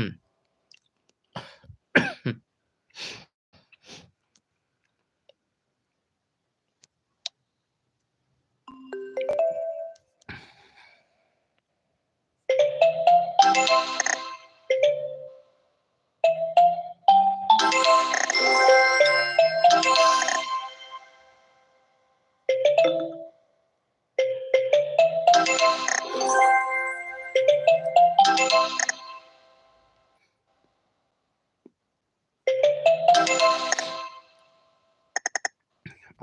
Hmm.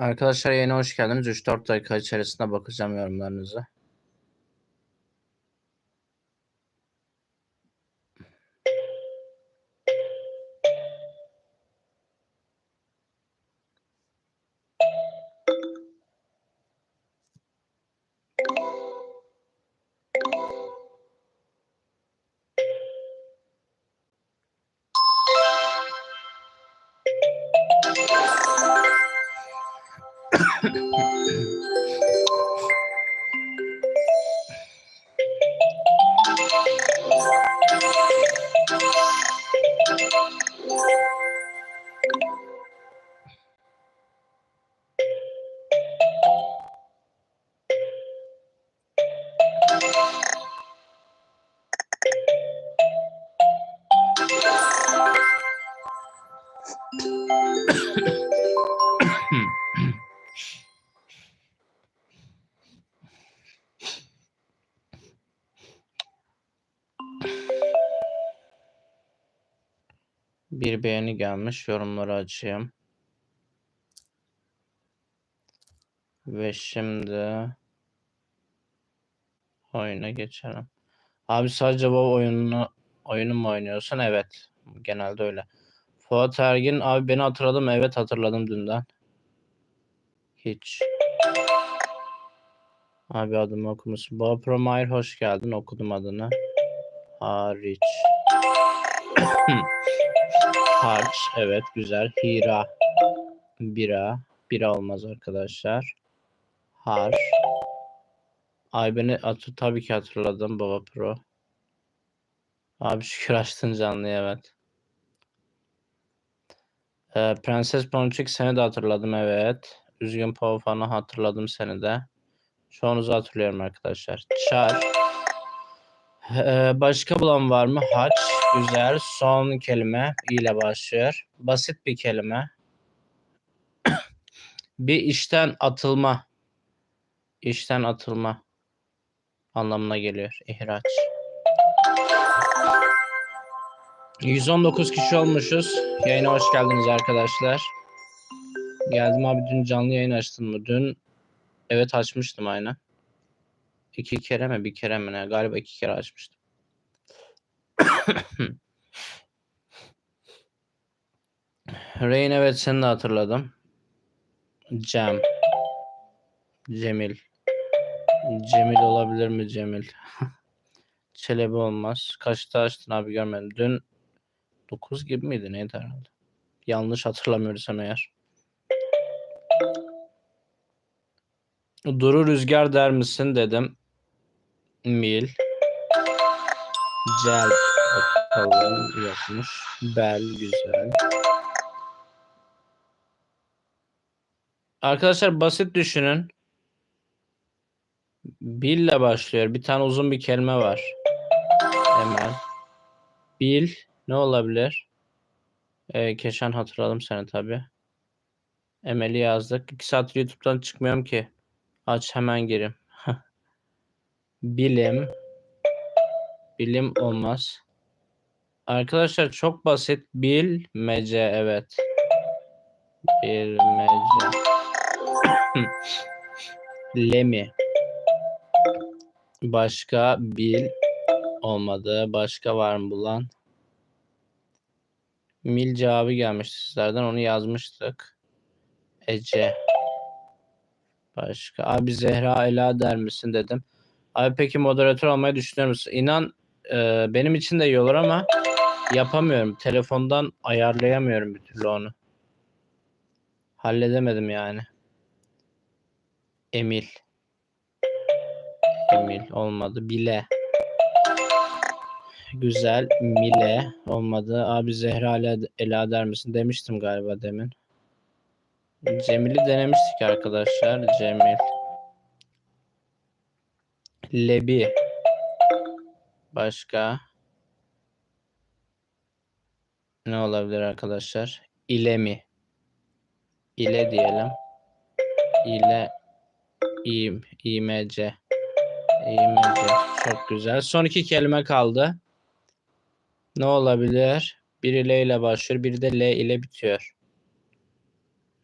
Arkadaşlar yayına hoş geldiniz. 3-4 dakika içerisinde bakacağım yorumlarınızı. Yeah. Bir beğeni gelmiş. Yorumları açayım. Ve şimdi oyuna geçelim. Abi sadece bu oyununu oyunu mu oynuyorsun? Evet. Genelde öyle. Fuat Ergin abi beni hatırladım. Evet hatırladım dünden. Hiç. Abi adımı okumuşsun. Bob Promire hoş geldin. Okudum adını. Hariç. Harç. Evet güzel. Hira. Bira. Bira olmaz arkadaşlar. Har. Ay beni atı tabii ki hatırladım Baba Pro. Abi şükür açtın canlı evet. Ee, Prenses Boncuk seni de hatırladım evet. Üzgün Pavfan'ı hatırladım seni de. Çoğunuzu hatırlıyorum arkadaşlar. Çar. Ee, başka bulan var mı? Haç. Güzel. Son kelime ile başlıyor. Basit bir kelime. bir işten atılma. İşten atılma anlamına geliyor. İhraç. 119 kişi olmuşuz. Yayına hoş geldiniz arkadaşlar. Geldim abi dün canlı yayın açtın mı? Dün evet açmıştım aynen. İki kere mi bir kere mi ne? Galiba iki kere açmıştım. Rain evet seni de hatırladım. Cem. Cemil. Cemil olabilir mi Cemil? Çelebi olmaz. Kaçta açtın abi görmedim. Dün 9 gibi miydi neydi herhalde? Yanlış hatırlamıyorsam eğer. Duru rüzgar der misin dedim. Mil. Cel. Bakalım yokmuş. Bel güzel. Arkadaşlar basit düşünün. Bil ile başlıyor. Bir tane uzun bir kelime var. Hemen. Bil ne olabilir? Ee, Keşan hatırladım seni tabi. Emel'i yazdık. İki saat YouTube'dan çıkmıyorum ki. Aç hemen girim. Bilim. Bilim olmaz. Arkadaşlar çok basit. Bilmece evet. Bilmece. Lemi. Başka bil olmadı. Başka var mı bulan? Mil cevabı gelmişti sizlerden. Onu yazmıştık. Ece. Başka. Abi Zehra Ela der misin dedim. Abi peki moderatör olmayı düşünüyor musun? İnan e, benim için de iyi olur ama yapamıyorum. Telefondan ayarlayamıyorum bir türlü onu. Halledemedim yani. Emil. Emil olmadı. Bile. Güzel. Mile olmadı. Abi Zehra Ela der misin? Demiştim galiba demin. Cemil'i denemiştik arkadaşlar. Cemil. Lebi. Başka. Ne olabilir arkadaşlar? İle mi? İle diyelim. İle İm, İMC. İMC. Çok güzel. Son iki kelime kaldı. Ne olabilir? Biri L ile başlıyor, biri de L ile bitiyor.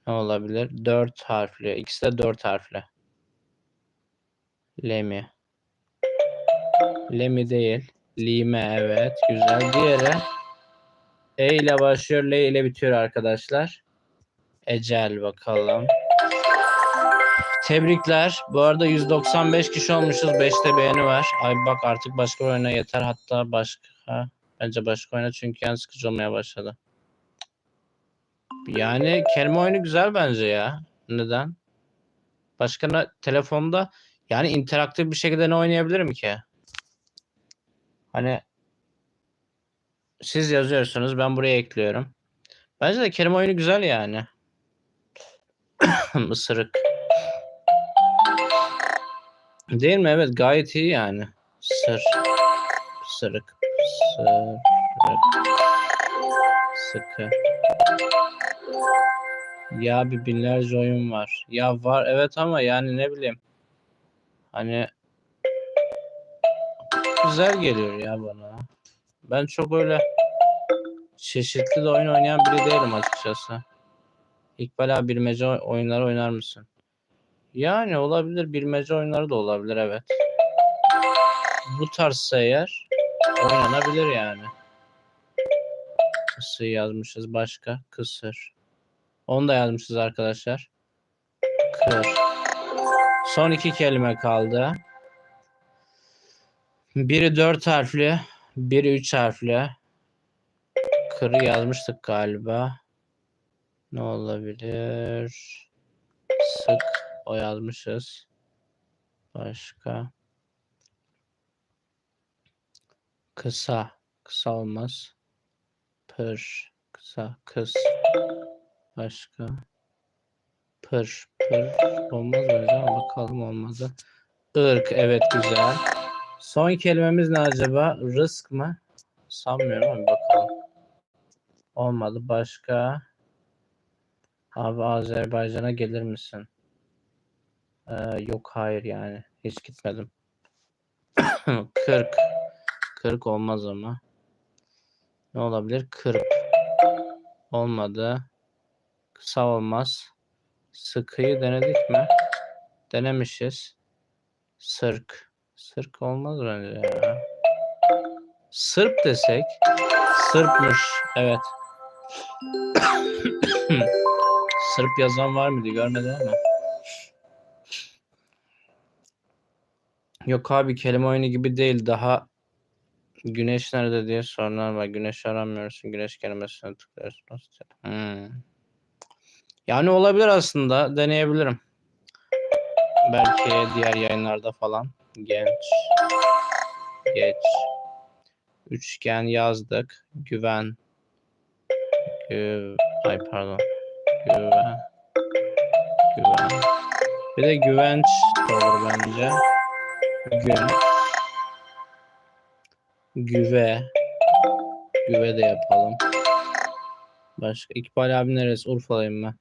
Ne olabilir? Dört harfli. İkisi de dört harfli. L mi? L mi değil. Lime evet. Güzel. Diğeri E ile başlıyor, L ile bitiyor arkadaşlar. Ecel bakalım. Tebrikler. Bu arada 195 kişi olmuşuz. 5'te beğeni var. Ay bak artık başka oyuna yeter. Hatta başka. Bence başka oyuna çünkü yani sıkıcı olmaya başladı. Yani kelime oyunu güzel bence ya. Neden? Başka ne? Telefonda yani interaktif bir şekilde ne oynayabilirim ki? Hani siz yazıyorsunuz ben buraya ekliyorum. Bence de kelime oyunu güzel yani. Isırık. Değil mi? Evet gayet iyi yani. Sır. Sırık. Sırık. Sıkı. Ya bir binlerce oyun var. Ya var evet ama yani ne bileyim. Hani güzel geliyor ya bana. Ben çok öyle çeşitli de oyun oynayan biri değilim açıkçası. İkbal abi bilmece oy- oyunları oynar mısın? Yani olabilir. Bilmece oyunları da olabilir evet. Bu tarzsa eğer oynanabilir yani. Kısır yazmışız başka. Kısır. Onu da yazmışız arkadaşlar. Kır. Son iki kelime kaldı. Biri dört harfli. Biri üç harfli. Kırı yazmıştık galiba. Ne olabilir? Sık. O yazmışız. Başka. Kısa. Kısa olmaz. Pır. Kısa. Kız. Başka. Pır. Pır. Olmaz mı ama bakalım olmadı. Irk. Evet güzel. Son kelimemiz ne acaba? Rızk mı? Sanmıyorum ama bakalım. Olmadı. Başka. Abi Azerbaycan'a gelir misin? Ee, yok hayır yani. Hiç gitmedim. 40. 40 olmaz ama. Ne olabilir? 40. Olmadı. Kısa olmaz. Sıkıyı denedik mi? Denemişiz. Sırk. Sırk olmaz bence ya. Sırp desek. Sırpmış. Evet. Sırp yazan var mıydı? Görmedim ama. Yok abi kelime oyunu gibi değil. Daha güneş nerede diye sorular var. Güneş aramıyorsun. Güneş kelimesine tıklıyorsun. Hmm. Yani olabilir aslında. Deneyebilirim. Belki diğer yayınlarda falan. Genç. Geç. Üçgen yazdık. Güven. Gü Ay pardon. Güven. Güven. Bir de güvenç olur bence. Gün. Güve. Güve de yapalım. Başka. İkbal abi neresi? Urfalıyım ben.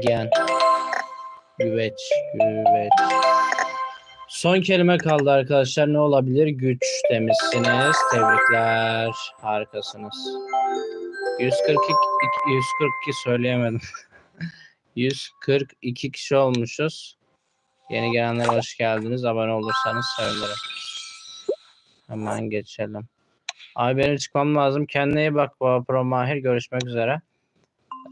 Gen. Güveç. Güveç. Son kelime kaldı arkadaşlar. Ne olabilir? Güç demişsiniz. Tebrikler. Harikasınız. 142 142 söyleyemedim. 142 kişi olmuşuz. Yeni gelenler hoş geldiniz. Abone olursanız sevinirim. Hemen geçelim. Abi benim çıkmam lazım. Kendine iyi bak Boğa Pro Mahir. Görüşmek üzere.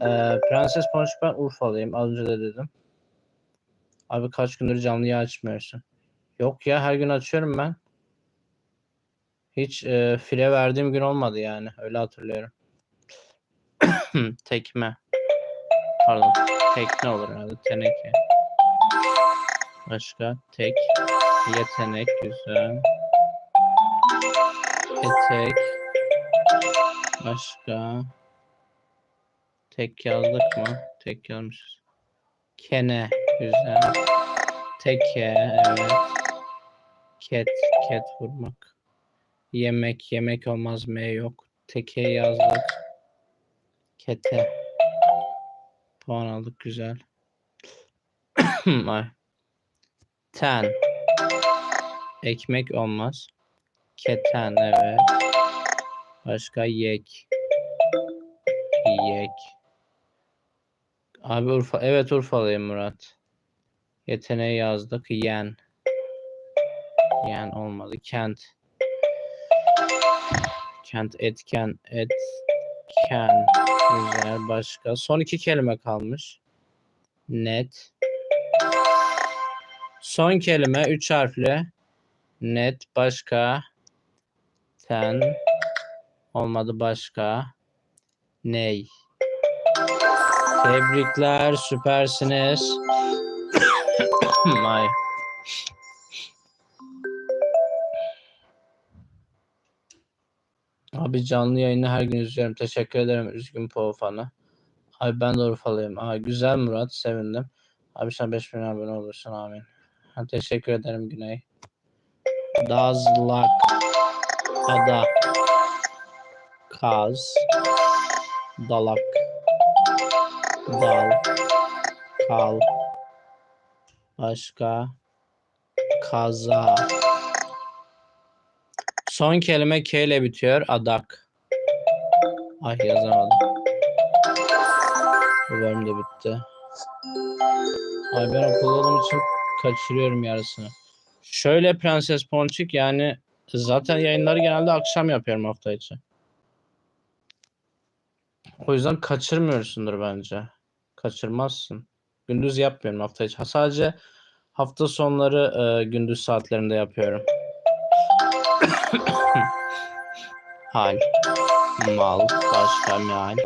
Ee, Prenses Ponçik ben Urfalıyım. Az önce de dedim. Abi kaç gündür canlıyı açmıyorsun? Yok ya her gün açıyorum ben. Hiç e, file verdiğim gün olmadı yani. Öyle hatırlıyorum. Tekme. Pardon. Tekne olur herhalde. Teneke. Başka. Tek. Yetenek. Güzel. Etek. Başka. Tek yazdık mı? Tek yazmışız. Kene. Güzel. Teke. Evet. Ket. Ket vurmak. Yemek. Yemek olmaz. M yok. Teke yazdık. Kete. Puan aldık. Güzel. Ay. Ten. Ekmek olmaz. Keten evet. Başka yek. Yek. Abi Urfa. Evet Urfalıyım Murat. Yeteneği yazdık. Yen. Yen olmadı. Kent. Kent etken. Etken. Güzel. Başka. Son iki kelime kalmış. Net. Son kelime üç harfli. Net başka. Ten. Olmadı başka. Ney. Tebrikler süpersiniz. Ay. Abi canlı yayını her gün izliyorum. Teşekkür ederim Üzgün Poğfan'a. Abi ben de Urfalıyım. Aa, güzel Murat sevindim. Abi sen 5000 abone olursun amin. Ha, teşekkür ederim Güney. Dazlak. Ada. Kaz. Dalak. Dal. Kal. Başka. Kaza. Son kelime K ile bitiyor. Adak. Ay yazamadım. Bu bölüm de bitti. Ay ben olduğum için kaçırıyorum yarısını. Şöyle Prenses Ponçik yani zaten yayınları genelde akşam yapıyorum hafta içi. O yüzden kaçırmıyorsundur bence. Kaçırmazsın. Gündüz yapmıyorum hafta içi. Sadece hafta sonları e, gündüz saatlerinde yapıyorum. Hal. Mal. Başka meal.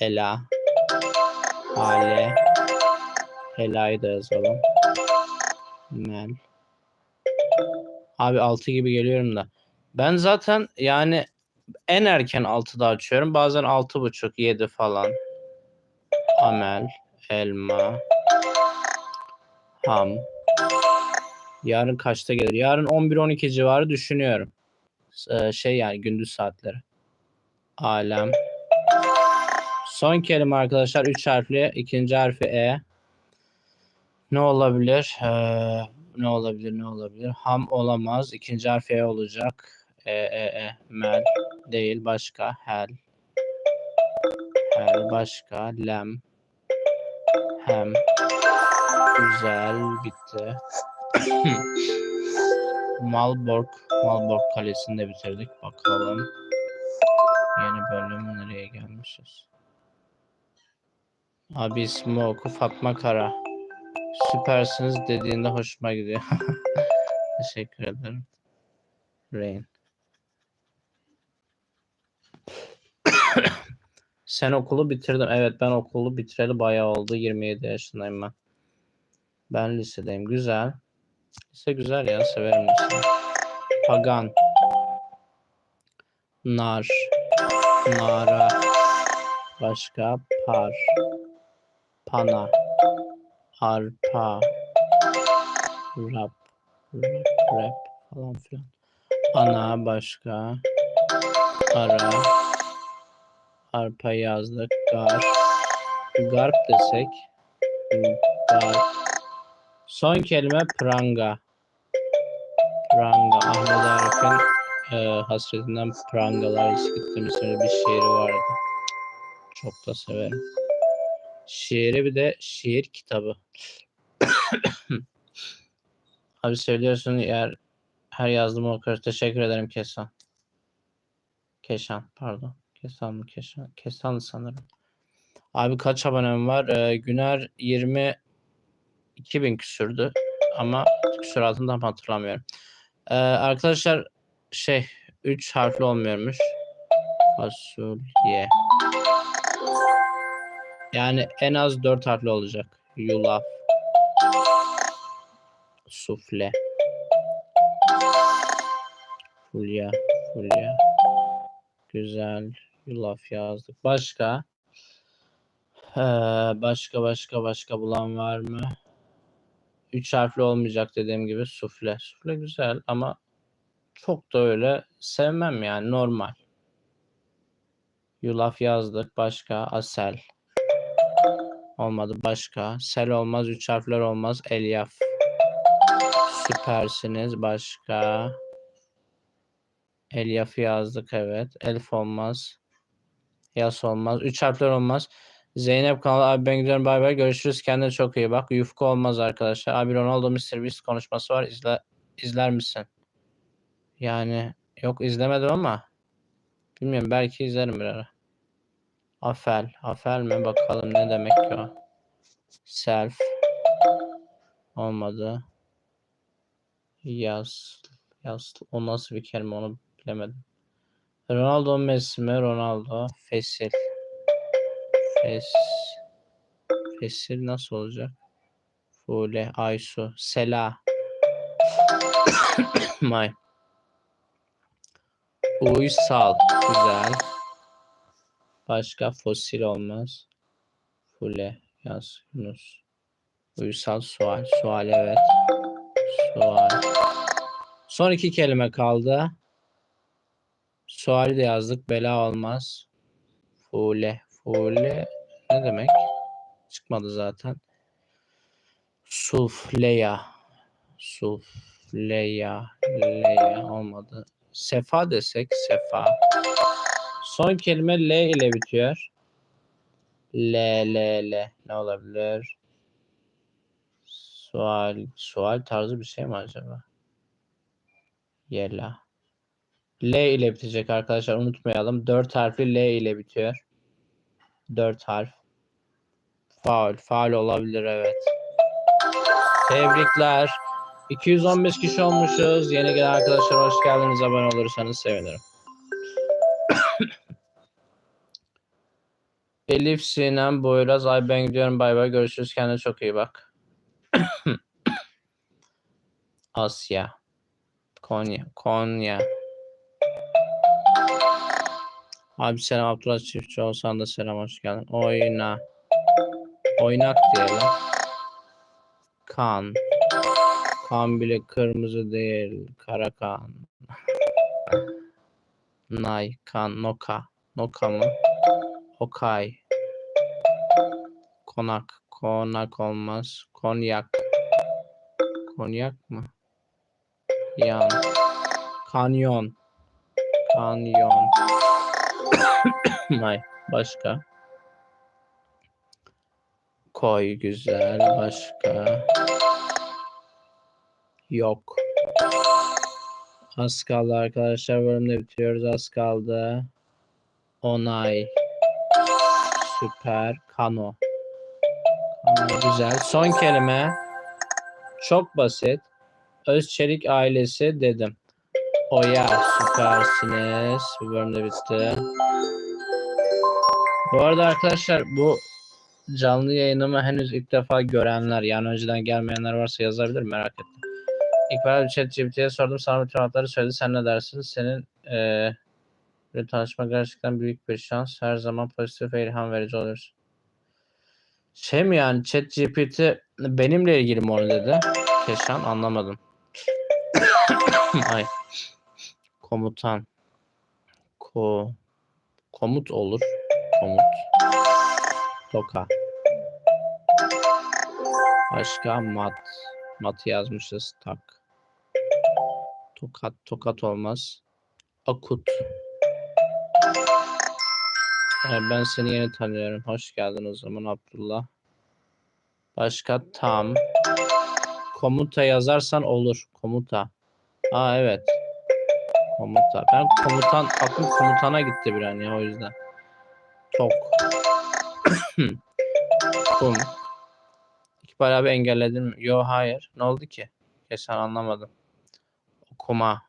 Ela. Hale. Hela'yı da yazalım. Mel. Abi 6 gibi geliyorum da. Ben zaten yani en erken 6'da açıyorum. Bazen 6.30 7 falan. Amel. Elma. Ham. Yarın kaçta gelir? Yarın 11-12 civarı düşünüyorum. Ee, şey yani gündüz saatleri. Alem. Son kelime arkadaşlar 3 harfli. ikinci harfi E. Ne olabilir? Ee, ne olabilir? Ne olabilir? Ham olamaz. İkinci harfi E olacak. E, e, e. Mel. Değil. Başka. Hel. Hel. Başka. Lem. Hem. Güzel. Bitti. Malborg. Malborg Kalesi'ni de bitirdik. Bakalım. Yeni bölüm nereye gelmişiz? Abi ismi oku Fatma Kara. Süpersiniz dediğinde hoşuma gidiyor. Teşekkür ederim. Rain. Sen okulu bitirdin. Evet ben okulu bitireli bayağı oldu. 27 yaşındayım ben. Ben lisedeyim. Güzel. Lise güzel ya. Severim liseyi. Pagan. Nar. Nara. Başka. Par. Pana. Arpa. Rap. Rap. Rap. Falan filan. Ana. Başka. Ara. Arpa yazdık. Gar. Garp desek. Garp. Son kelime pranga. Pranga. Ahmet Arif'in e, hasretinden prangalar öyle bir şiiri vardı. Çok da severim. Şiiri bir de şiir kitabı. Abi söylüyorsun eğer her yazdığımı okuruz. Teşekkür ederim Kesan. Keşan pardon. Kesan mı Keşan? Kesan sanırım. Abi kaç abonem var? Ee, Güner 20 2000 küsürdü ama küsuratını tam hatırlamıyorum. Ee, arkadaşlar şey 3 harfli olmuyormuş. Fasulye. Yani en az 4 harfli olacak. Yulaf. Sufle. Fulya. Fulya. Güzel. Yulaf yazdık. Başka? Ee, başka başka başka bulan var mı? Üç harfli olmayacak dediğim gibi sufle. Sufle güzel ama çok da öyle sevmem yani normal. Yulaf yazdık. Başka? Asel. Olmadı. Başka? Sel olmaz. Üç harfler olmaz. Elyaf. Süpersiniz. Başka? Elyaf'ı yazdık evet. Elf olmaz. Yas olmaz. Üç harfler olmaz. Zeynep kanalı abi ben gidiyorum bay bay. Görüşürüz. Kendine çok iyi bak. Yufka olmaz arkadaşlar. Abi Ronaldo Mr. Beast konuşması var. İzle, izler misin? Yani yok izlemedim ama bilmiyorum belki izlerim bir ara. Afel. Afel mi? Bakalım ne demek ki o. Self. Olmadı. Yaz. Yaz. O nasıl bir kelime onu bilemedim. Ronaldo Messi? Ronaldo. Fesil. Fes. Fesil nasıl olacak? Fule. Aysu. Sela. May. Uysal. Güzel. Başka fosil olmaz. Fule. Yaz. Yunus. Uysal. Sual. Sual evet. Sual. Son iki kelime kaldı. Suali de yazdık. Bela olmaz. Fule. Fule ne demek? Çıkmadı zaten. Sufleya. Sufleya. Leya olmadı. Sefa desek sefa. Son kelime L ile bitiyor. L, L, L. Ne olabilir? Sual, sual tarzı bir şey mi acaba? Yela. L ile bitecek arkadaşlar unutmayalım. 4 harfli L ile bitiyor. 4 harf. Faul. Faul olabilir evet. Tebrikler. 215 kişi olmuşuz. Yeni gelen arkadaşlar hoş geldiniz. Abone olursanız sevinirim. Elif Sinem Boyraz. Ay ben gidiyorum. Bay bay. Görüşürüz. Kendine çok iyi bak. Asya. Konya. Konya. Abi selam Abdullah Çiftçi olsan da selam hoş geldin. Oyna. Oynak diyelim. Kan. Kan bile kırmızı değil. Kara kan. Nay. Kan. Noka. Noka mı? Okay. Konak. Konak olmaz. Konyak. Konyak mı? Yan. Kanyon. Kanyon. May. Başka. Koy güzel. Başka. Yok. Az kaldı arkadaşlar. Bölümde bitiriyoruz. Az kaldı. Onay. Süper. Kano. Kano güzel. Son kelime. Çok basit. Özçelik ailesi dedim. Oya süpersiniz. Bu bölümde bitti. Bu arada arkadaşlar bu canlı yayınımı henüz ilk defa görenler yani önceden gelmeyenler varsa yazabilir merak ettim. İlk ben ChatGPT'ye sordum sana bütün cevapları söyledi. Sen ne dersin? Senin eee bir tanışma gerçekten büyük bir şans. Her zaman pozitif ve ilham verici oluyorsun. Şey mi yani ChatGPT benimle ilgili mi onu dedi? Keşan anlamadım. Ay. Komutan. Ko komut olur. Komut. Toka. Başka mat. Mat yazmışız. Tak. Tokat. Tokat olmaz. Akut. Ee, ben seni yeni tanıyorum. Hoş geldin o zaman Abdullah. Başka tam. Komuta yazarsan olur. Komuta. Aa evet. Komuta. Ben komutan, aklım komutana gitti bir an ya o yüzden. Tok. Kum. İkbal abi engelledin mi? Yo hayır. Ne oldu ki? Kesin anlamadım. Okuma.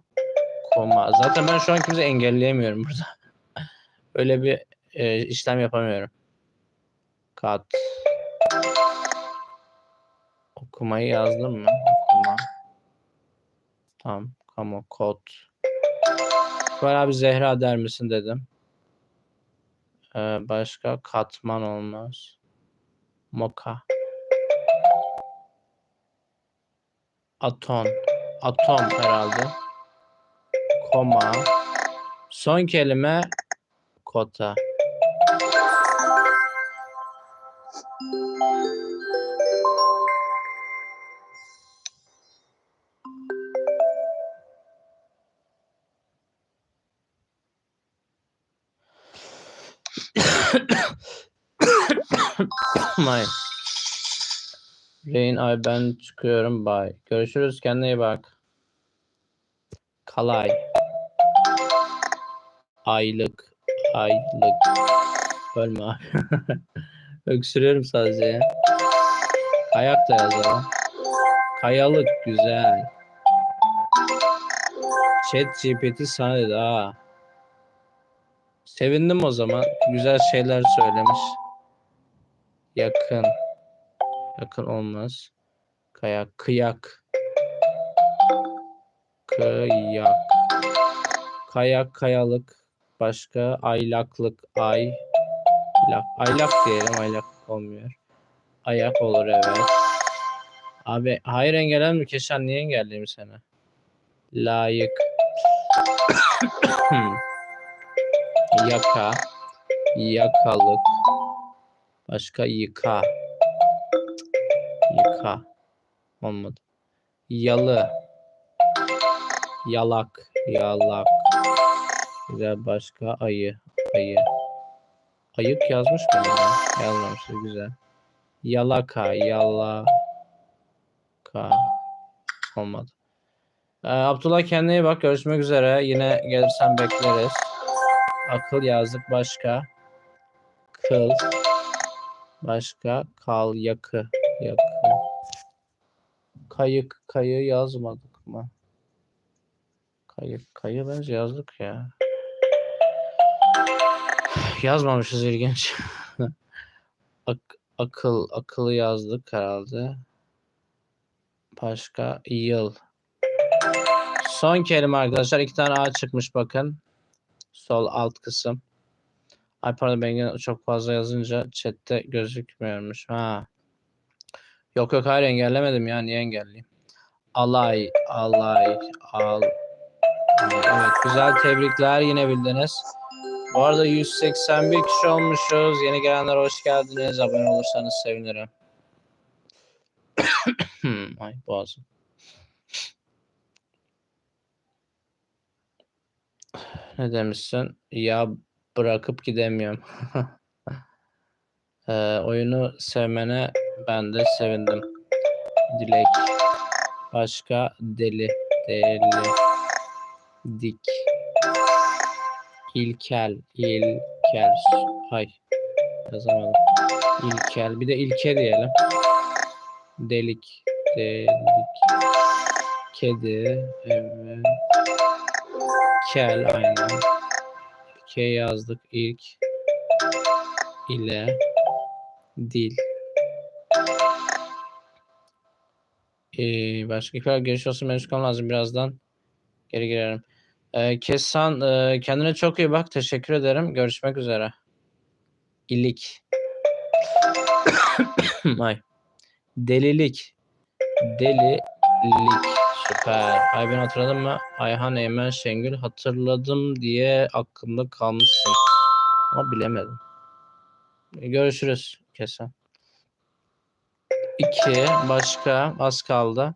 Okuma. Zaten ben şu an kimse engelleyemiyorum burada. Öyle bir e, işlem yapamıyorum. Kat. Okumayı yazdım mı? Okuma. Tamam. Kamu. Kod. İkbal abi Zehra der misin dedim. Ee, başka katman olmaz. Moka. Aton. Atom herhalde. Koma. Son kelime kota. May. Rain ay ben çıkıyorum bye. Görüşürüz kendine iyi bak. Kalay. Aylık. Aylık. Ölme abi. Öksürüyorum sadece ya. Kayak da yazalım. Kayalık güzel. Chat GPT sana dedi ha. Sevindim o zaman. Güzel şeyler söylemiş. Yakın. Yakın olmaz. Kayak. Kıyak. Kıyak. Kayak, kayalık. Başka aylaklık. Ay. Lak. Aylak diyelim. Aylak olmuyor. Ayak olur evet. Abi hayır engellenme. Keşan niye engelleyeyim seni? Layık. Yaka. Yakalık. Başka yıka. Yıka. Olmadı. Yalı. Yalak. Yalak. Güzel başka ayı. Ayı. Ayık yazmış mı? ya? Yazmamış. Güzel. Yalaka. Yalaka. Olmadı. Ee, Abdullah kendine bak. Görüşmek üzere. Yine gelirsen bekleriz. Akıl yazdık. Başka. Kıl. Başka. Kal. Yakı. Yakı. Kayık. Kayı yazmadık mı? Kayık. Kayı bence yazdık ya. Yazmamışız ilginç. Ak- akıl. Akıllı yazdık herhalde. Başka. Yıl. Son kelime arkadaşlar. iki tane A çıkmış bakın. Sol alt kısım. Ay pardon ben çok fazla yazınca chatte gözükmüyormuş. Ha. Yok yok hayır engellemedim ya. Niye engelleyeyim? Alay, alay, al. Evet güzel tebrikler yine bildiniz. Bu arada 181 kişi olmuşuz. Yeni gelenler hoş geldiniz. Abone olursanız sevinirim. Ay boğazım. Ne demişsin? Ya bırakıp gidemiyorum. Ee, oyunu sevmene ben de sevindim. Dilek. Başka deli. Deli. Dik. İlkel. İlkel. Ay. Yazamadım. İlkel. Bir de ilke diyelim. Delik. Delik. Kedi. Evet. Kel aynen. K yazdık ilk. ile dil. Ee, başka kadar giriş olsun benim çıkmam lazım birazdan. Geri girerim. Ee, Kesan e, kendine çok iyi bak. Teşekkür ederim. Görüşmek üzere. İlik. Ay. Delilik. Delilik. Süper. Ay ben hatırladım mı? Ayhan Eymen Şengül hatırladım diye aklımda kalmışsın. Ama bilemedim. Görüşürüz Kesan. İki. Başka. Az kaldı.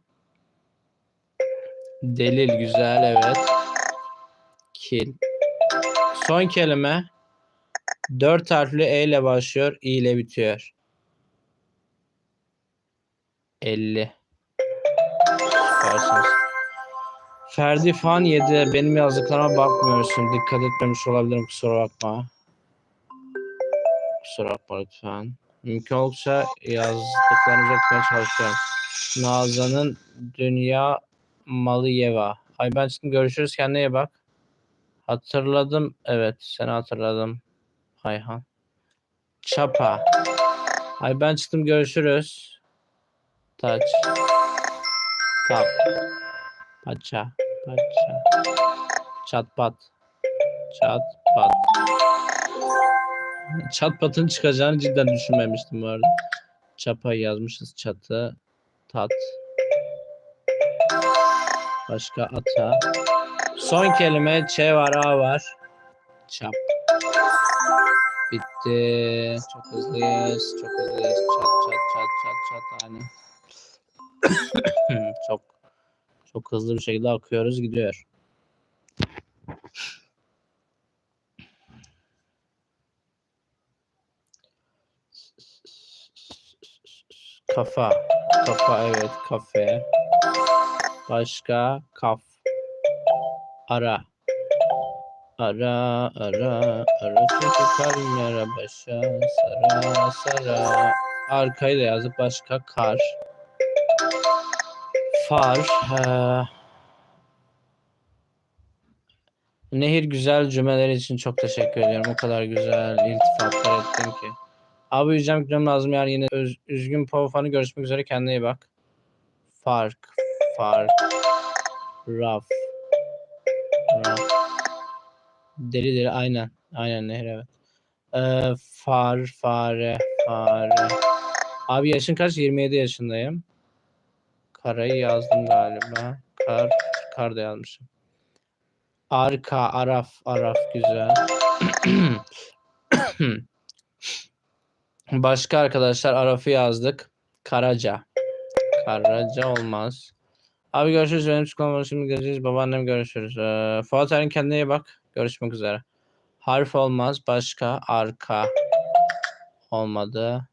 Delil güzel evet. Kil. Son kelime. Dört harfli E ile başlıyor. İ ile bitiyor. 50. Süpersiniz. Ferdi Fan 7. Benim yazdıklarıma bakmıyorsun. Dikkat etmemiş olabilirim. Kusura bakma. Kusura bakma lütfen. Mümkün olursa yazdıklarınızı okumaya çalışıyorum. Nazan'ın Dünya Malıyeva. Ay ben şimdi görüşürüz. Kendine iyi bak. Hatırladım. Evet seni hatırladım. Ayhan. Çapa. Ay ben çıktım görüşürüz. Taç. Tap. Paça. Paça. Çatpat. Çat pat. Çat patın çıkacağını cidden düşünmemiştim bu arada. Çapayı yazmışız çatı. Tat. Başka ata. Son kelime Ç var A var. Çap. Bitti. Çok hızlıyız. Çok hızlıyız. Çat çat çat çat çat. Hani. çok çok hızlı bir şekilde akıyoruz gidiyor. Kafa. Kafa evet kafe. Başka kaf. Ara. Ara ara ara kalbim yara başa sara sara. Arkayı da yazdık başka kar. Far. eee, Nehir güzel cümleler için çok teşekkür ediyorum. O kadar güzel iltifatlar ettin ki. Abi uyuyacağım gitmem lazım yarın yine öz, üzgün Pavfan'ı görüşmek üzere kendine iyi bak. Fark. Fark. Raf. Raf. Deli deli aynen. Aynen Nehir evet. Ee, far. Fare. Fare. Abi yaşın kaç? 27 yaşındayım. Karayı yazdım galiba. Kar. Kar da yazmışım. Arka. Araf. Araf güzel. Başka arkadaşlar Araf'ı yazdık. Karaca. Karaca olmaz. Abi görüşürüz. Benim çıkmam şimdi görüşürüz. Babaannem görüşürüz. Ee, Fuat Erin kendine iyi bak. Görüşmek üzere. Harf olmaz. Başka. Arka. Olmadı.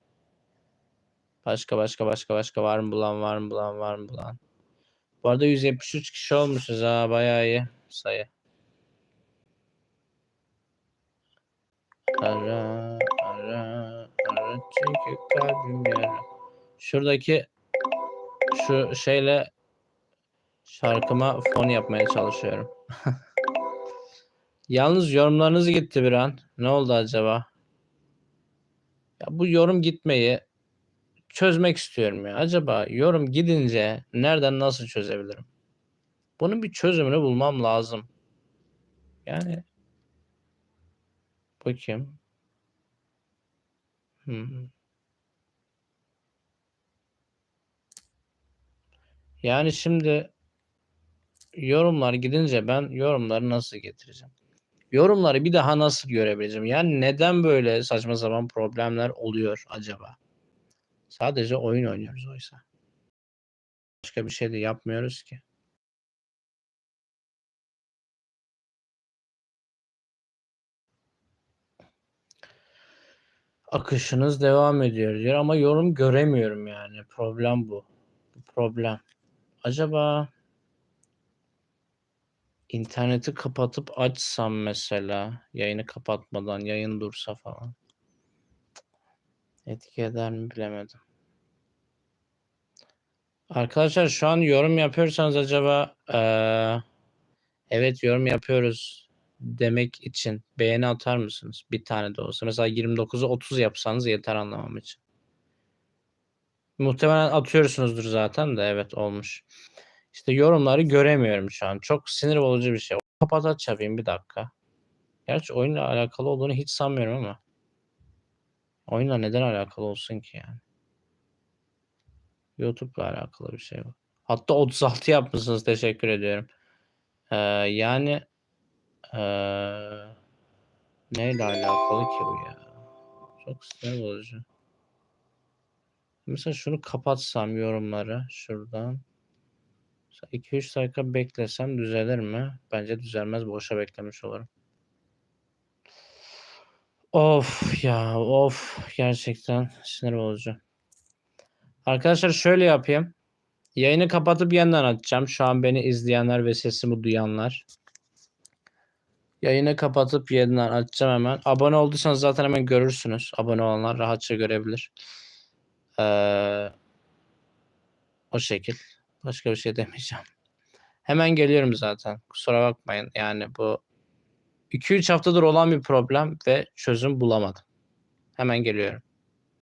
Başka başka başka başka var mı bulan var mı bulan var mı bulan. Bu arada 173 kişi olmuşuz ha. Bayağı iyi sayı. Ara ara ara çünkü kalbim yara. Şuradaki şu şeyle şarkıma fon yapmaya çalışıyorum. Yalnız yorumlarınız gitti bir an. Ne oldu acaba? Ya bu yorum gitmeyi çözmek istiyorum ya. Acaba yorum gidince nereden nasıl çözebilirim? Bunun bir çözümünü bulmam lazım. Yani bakayım. Hmm. Yani şimdi yorumlar gidince ben yorumları nasıl getireceğim? Yorumları bir daha nasıl görebileceğim? Yani neden böyle saçma sapan problemler oluyor acaba? Sadece oyun oynuyoruz oysa. Başka bir şey de yapmıyoruz ki. Akışınız devam ediyor diyor ama yorum göremiyorum yani. Problem bu. Bu problem. Acaba interneti kapatıp açsam mesela yayını kapatmadan yayın dursa falan etki eder mi bilemedim. Arkadaşlar şu an yorum yapıyorsanız acaba eee, evet yorum yapıyoruz demek için beğeni atar mısınız? Bir tane de olsa. Mesela 29'u 30 yapsanız yeter anlamam için. Muhtemelen atıyorsunuzdur zaten de evet olmuş. İşte yorumları göremiyorum şu an. Çok sinir bozucu bir şey. Kapat aç yapayım bir dakika. Gerçi oyunla alakalı olduğunu hiç sanmıyorum ama. Oyunla neden alakalı olsun ki yani? YouTube'la alakalı bir şey bu. Hatta 36 yapmışsınız. Teşekkür ediyorum. Ee, yani ee, neyle alakalı ki bu ya? Çok sinir bozucu. Mesela şunu kapatsam yorumları şuradan. 2-3 dakika beklesem düzelir mi? Bence düzelmez. Boşa beklemiş olurum. Of ya of gerçekten sinir bozucu. Arkadaşlar şöyle yapayım. Yayını kapatıp yeniden açacağım. Şu an beni izleyenler ve sesimi duyanlar. Yayını kapatıp yeniden açacağım hemen. Abone olduysanız zaten hemen görürsünüz. Abone olanlar rahatça görebilir. Ee, o şekil. Başka bir şey demeyeceğim. Hemen geliyorum zaten. Kusura bakmayın. Yani bu 2-3 haftadır olan bir problem ve çözüm bulamadım. Hemen geliyorum.